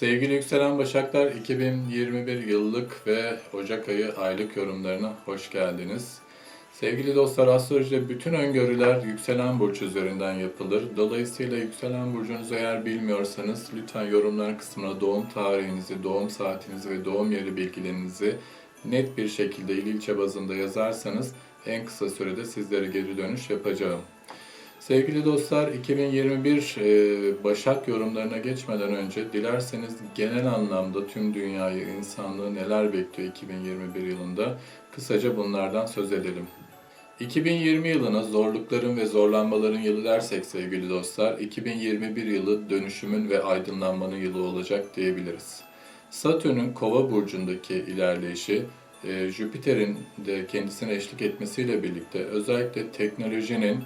Sevgili yükselen başaklar 2021 yıllık ve Ocak ayı aylık yorumlarına hoş geldiniz. Sevgili dostlar astrolojide bütün öngörüler yükselen burç üzerinden yapılır. Dolayısıyla yükselen burcunuzu eğer bilmiyorsanız lütfen yorumlar kısmına doğum tarihinizi, doğum saatinizi ve doğum yeri bilgilerinizi net bir şekilde il ilçe bazında yazarsanız en kısa sürede sizlere geri dönüş yapacağım. Sevgili dostlar, 2021 e, Başak yorumlarına geçmeden önce dilerseniz genel anlamda tüm dünyayı, insanlığı neler bekliyor 2021 yılında kısaca bunlardan söz edelim. 2020 yılına zorlukların ve zorlanmaların yılı dersek sevgili dostlar, 2021 yılı dönüşümün ve aydınlanmanın yılı olacak diyebiliriz. Satürn'ün Kova burcundaki ilerleyişi, e, Jüpiter'in de kendisine eşlik etmesiyle birlikte özellikle teknolojinin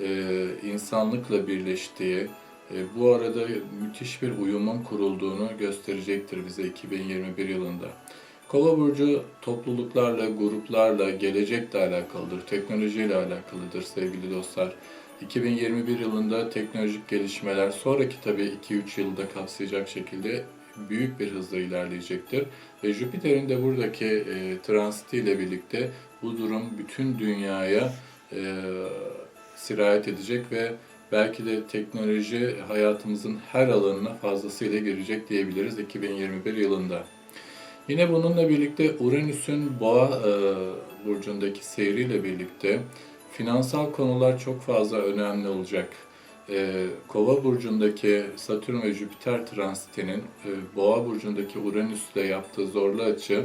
e, insanlıkla birleştiği, e, bu arada müthiş bir uyumun kurulduğunu gösterecektir bize 2021 yılında. Kova burcu topluluklarla, gruplarla, gelecekle alakalıdır, teknolojiyle alakalıdır sevgili dostlar. 2021 yılında teknolojik gelişmeler sonraki tabii 2-3 yılda kapsayacak şekilde büyük bir hızla ilerleyecektir. Ve Jüpiter'in de buradaki e, transitiyle birlikte bu durum bütün dünyaya e, sirayet edecek ve belki de teknoloji hayatımızın her alanına fazlasıyla girecek diyebiliriz 2021 yılında. Yine bununla birlikte Uranüs'ün Boğa e, burcundaki seyriyle birlikte finansal konular çok fazla önemli olacak. E, Kova burcundaki Satürn ve Jüpiter transitinin e, Boğa burcundaki Uranüs'le yaptığı zorlu açı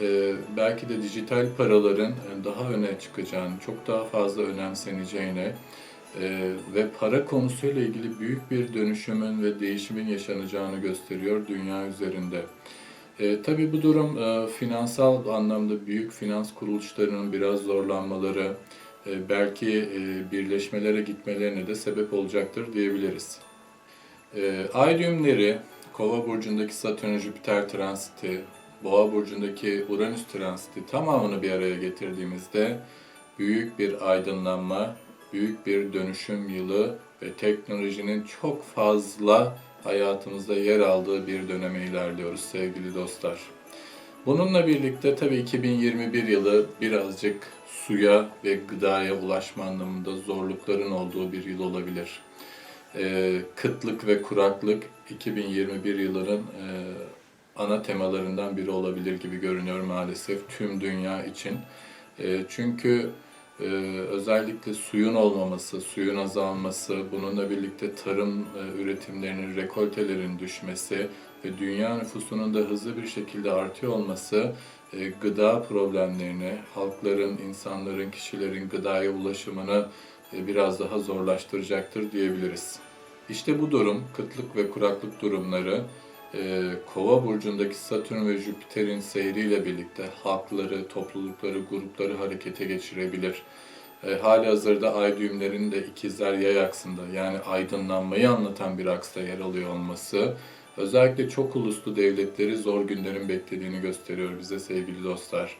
e, belki de dijital paraların e, daha öne çıkacağını, çok daha fazla önemseneceğini e, ve para konusuyla ilgili büyük bir dönüşümün ve değişimin yaşanacağını gösteriyor dünya üzerinde. E, tabii bu durum e, finansal anlamda büyük finans kuruluşlarının biraz zorlanmaları, e, belki e, birleşmelere gitmelerine de sebep olacaktır diyebiliriz. E, ay Kova burcundaki Satürn-Jüpiter transiti, Boğa burcundaki Uranüs transiti tamamını bir araya getirdiğimizde büyük bir aydınlanma, büyük bir dönüşüm yılı ve teknolojinin çok fazla hayatımızda yer aldığı bir döneme ilerliyoruz sevgili dostlar. Bununla birlikte tabii 2021 yılı birazcık suya ve gıdaya ulaşma anlamında zorlukların olduğu bir yıl olabilir. Ee, kıtlık ve kuraklık 2021 yılının e, ana temalarından biri olabilir gibi görünüyor maalesef tüm dünya için. E, çünkü e, özellikle suyun olmaması, suyun azalması, bununla birlikte tarım e, üretimlerinin, rekoltelerin düşmesi ve dünya nüfusunun da hızlı bir şekilde artıyor olması gıda problemlerini, halkların, insanların, kişilerin gıdaya ulaşımını biraz daha zorlaştıracaktır diyebiliriz. İşte bu durum, kıtlık ve kuraklık durumları e, Kova burcundaki Satürn ve Jüpiter'in seyriyle birlikte halkları, toplulukları, grupları harekete geçirebilir. E, hali hazırda ay düğümlerinin de ikizler yay aksında yani aydınlanmayı anlatan bir aksta yer alıyor olması özellikle çok uluslu devletleri zor günlerin beklediğini gösteriyor bize sevgili dostlar.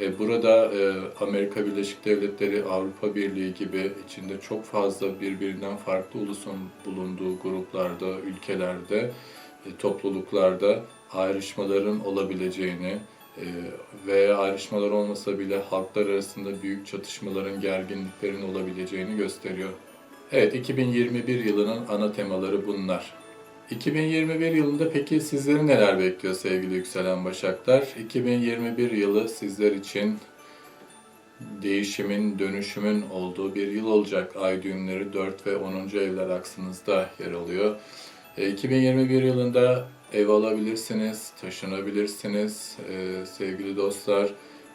E, burada e, Amerika Birleşik Devletleri, Avrupa Birliği gibi içinde çok fazla birbirinden farklı ulusun bulunduğu gruplarda, ülkelerde topluluklarda ayrışmaların olabileceğini e, veya ayrışmalar olmasa bile halklar arasında büyük çatışmaların, gerginliklerin olabileceğini gösteriyor. Evet, 2021 yılının ana temaları bunlar. 2021 yılında peki sizleri neler bekliyor sevgili yükselen başaklar? 2021 yılı sizler için değişimin, dönüşümün olduğu bir yıl olacak. Ay düğümleri 4 ve 10. evler aksınızda yer alıyor. 2021 yılında ev alabilirsiniz, taşınabilirsiniz e, sevgili dostlar.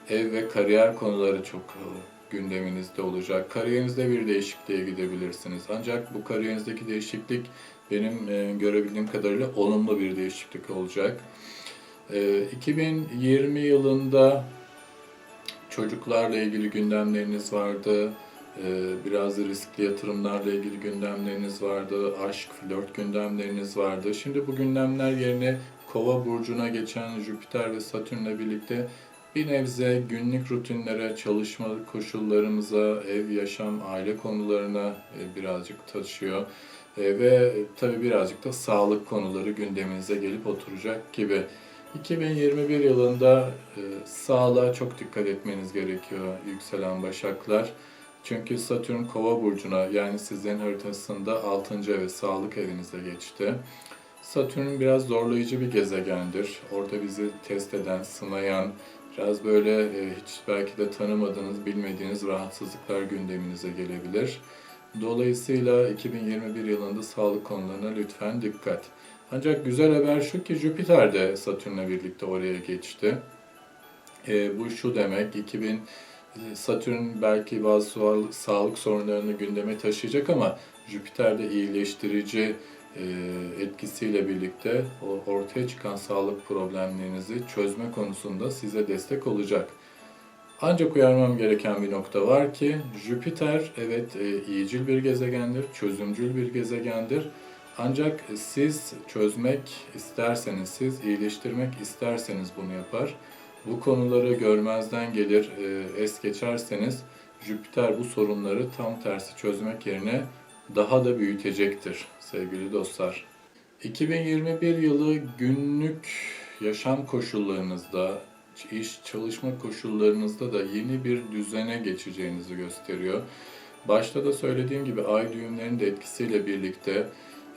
Ev ve kariyer konuları çok e, gündeminizde olacak. Kariyerinizde bir değişikliğe gidebilirsiniz. Ancak bu kariyerinizdeki değişiklik benim e, görebildiğim kadarıyla olumlu bir değişiklik olacak. 2020 yılında çocuklarla ilgili gündemleriniz vardı biraz da riskli yatırımlarla ilgili gündemleriniz vardı, aşk, flört gündemleriniz vardı. Şimdi bu gündemler yerine Kova burcuna geçen Jüpiter ve Satürn'le birlikte bir nebze günlük rutinlere, çalışma koşullarımıza, ev, yaşam, aile konularına e, birazcık taşıyor. E, ve tabii birazcık da sağlık konuları gündeminize gelip oturacak gibi. 2021 yılında e, sağlığa çok dikkat etmeniz gerekiyor yükselen başaklar. Çünkü Satürn Kova burcuna yani sizin haritasında 6. ev sağlık evinize geçti. Satürn biraz zorlayıcı bir gezegendir. Orada bizi test eden, sınayan, biraz böyle e, hiç belki de tanımadığınız, bilmediğiniz rahatsızlıklar gündeminize gelebilir. Dolayısıyla 2021 yılında sağlık konularına lütfen dikkat. Ancak güzel haber şu ki Jüpiter de Satürn'le birlikte oraya geçti. E, bu şu demek, 2000 Satürn belki bazı sağlık, sorunlarını gündeme taşıyacak ama Jüpiter de iyileştirici e, etkisiyle birlikte ortaya çıkan sağlık problemlerinizi çözme konusunda size destek olacak. Ancak uyarmam gereken bir nokta var ki Jüpiter evet e, iyicil bir gezegendir, çözümcül bir gezegendir. Ancak siz çözmek isterseniz, siz iyileştirmek isterseniz bunu yapar. Bu konuları görmezden gelir, e, es geçerseniz Jüpiter bu sorunları tam tersi çözmek yerine daha da büyütecektir sevgili dostlar. 2021 yılı günlük yaşam koşullarınızda, iş çalışma koşullarınızda da yeni bir düzene geçeceğinizi gösteriyor. Başta da söylediğim gibi ay düğümlerinin de etkisiyle birlikte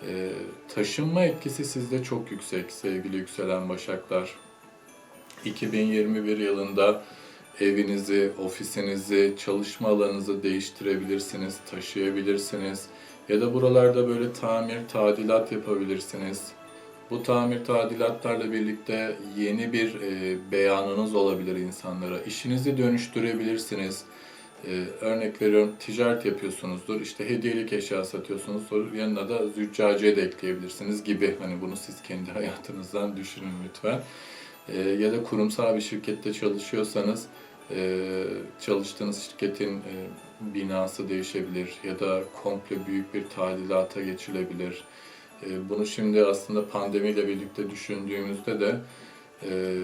e, taşınma etkisi sizde çok yüksek sevgili yükselen başaklar. 2021 yılında evinizi, ofisinizi, çalışma alanınızı değiştirebilirsiniz, taşıyabilirsiniz. Ya da buralarda böyle tamir, tadilat yapabilirsiniz. Bu tamir tadilatlarla birlikte yeni bir e, beyanınız olabilir insanlara. İşinizi dönüştürebilirsiniz. E, örnek veriyorum ticaret yapıyorsunuzdur. İşte hediyelik eşya satıyorsunuzdur. Yanına da züccaciye de ekleyebilirsiniz gibi. Hani bunu siz kendi hayatınızdan düşünün lütfen. E, ya da kurumsal bir şirkette çalışıyorsanız e, çalıştığınız şirketin e, binası değişebilir ya da komple büyük bir tadilata geçilebilir. E, bunu şimdi aslında pandemiyle birlikte düşündüğümüzde de e,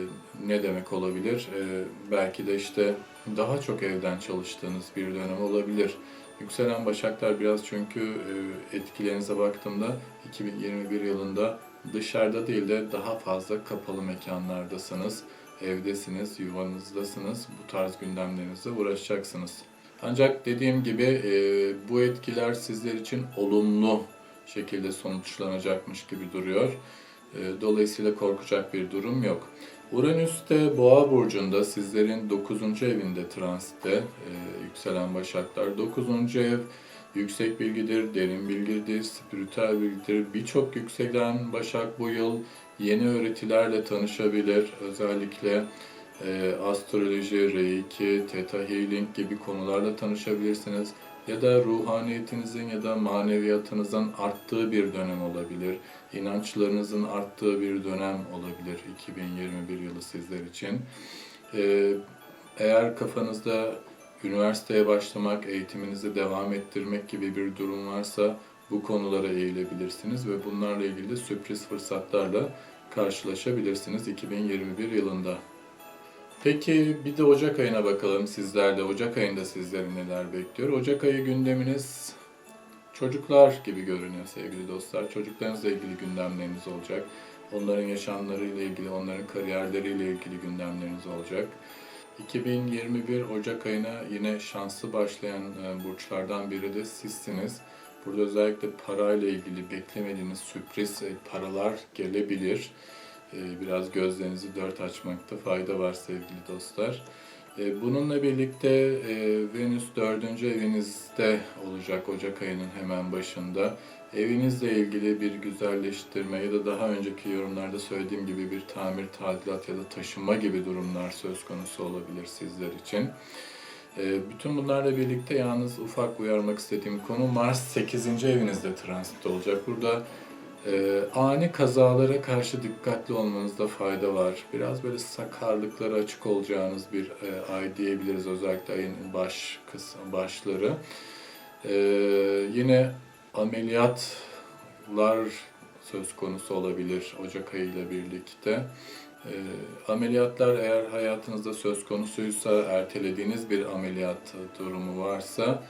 ne demek olabilir? E, belki de işte daha çok evden çalıştığınız bir dönem olabilir. Yükselen Başaklar biraz çünkü e, etkilerinize baktığımda 2021 yılında dışarıda değil de daha fazla kapalı mekanlardasınız, evdesiniz, yuvanızdasınız, bu tarz gündemlerinizle uğraşacaksınız. Ancak dediğim gibi e, bu etkiler sizler için olumlu şekilde sonuçlanacakmış gibi duruyor. E, dolayısıyla korkacak bir durum yok. Uranüs de Boğa burcunda sizlerin 9. evinde transitte e, yükselen başaklar. 9. ev yüksek bilgidir, derin bilgidir, spiritüel bilgidir. Birçok yükselen başak bu yıl yeni öğretilerle tanışabilir. Özellikle e, astroloji, reiki, theta healing gibi konularla tanışabilirsiniz. Ya da ruhaniyetinizin ya da maneviyatınızın arttığı bir dönem olabilir. İnançlarınızın arttığı bir dönem olabilir 2021 yılı sizler için. E, eğer kafanızda üniversiteye başlamak, eğitiminizi devam ettirmek gibi bir durum varsa bu konulara eğilebilirsiniz ve bunlarla ilgili de sürpriz fırsatlarla karşılaşabilirsiniz 2021 yılında. Peki bir de Ocak ayına bakalım sizlerle. Ocak ayında sizleri neler bekliyor? Ocak ayı gündeminiz çocuklar gibi görünüyor sevgili dostlar. Çocuklarınızla ilgili gündemleriniz olacak. Onların yaşamlarıyla ilgili, onların kariyerleriyle ilgili gündemleriniz olacak. 2021 Ocak ayına yine şanslı başlayan e, burçlardan biri de sizsiniz. Burada özellikle parayla ilgili beklemediğiniz sürpriz e, paralar gelebilir. E, biraz gözlerinizi dört açmakta fayda var sevgili dostlar. Bununla birlikte Venüs dördüncü evinizde olacak Ocak ayının hemen başında. Evinizle ilgili bir güzelleştirme ya da daha önceki yorumlarda söylediğim gibi bir tamir, tadilat ya da taşınma gibi durumlar söz konusu olabilir sizler için. Ee, bütün bunlarla birlikte yalnız ufak uyarmak istediğim konu Mars 8. evinizde transit olacak. Burada e, ani kazalara karşı dikkatli olmanızda fayda var. Biraz böyle sakarlıklara açık olacağınız bir e, ay diyebiliriz özellikle ayın baş kısım başları. E, yine ameliyatlar söz konusu olabilir Ocak ayı ile birlikte. E, ameliyatlar eğer hayatınızda söz konusuysa, ertelediğiniz bir ameliyat durumu varsa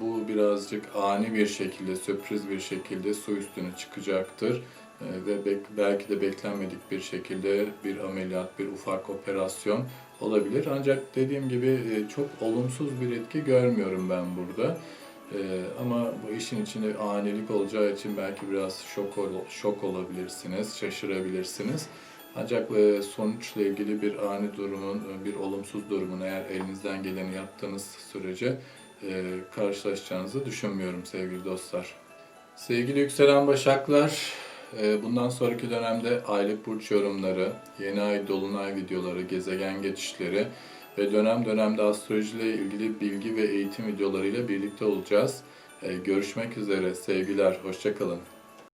bu birazcık ani bir şekilde, sürpriz bir şekilde su üstüne çıkacaktır. E, ve belki de beklenmedik bir şekilde bir ameliyat, bir ufak operasyon olabilir. Ancak dediğim gibi e, çok olumsuz bir etki görmüyorum ben burada. E, ama bu işin içinde anilik olacağı için belki biraz şok ol- şok olabilirsiniz, şaşırabilirsiniz. Ancak e, sonuçla ilgili bir ani durumun, e, bir olumsuz durumun eğer elinizden geleni yaptığınız sürece karşılaşacağınızı düşünmüyorum sevgili dostlar. Sevgili yükselen başaklar, e, bundan sonraki dönemde aylık burç yorumları, yeni ay dolunay videoları, gezegen geçişleri ve dönem dönemde astrolojiyle ilgili bilgi ve eğitim videolarıyla birlikte olacağız. E, Görüşmek üzere sevgiler, hoşçakalın.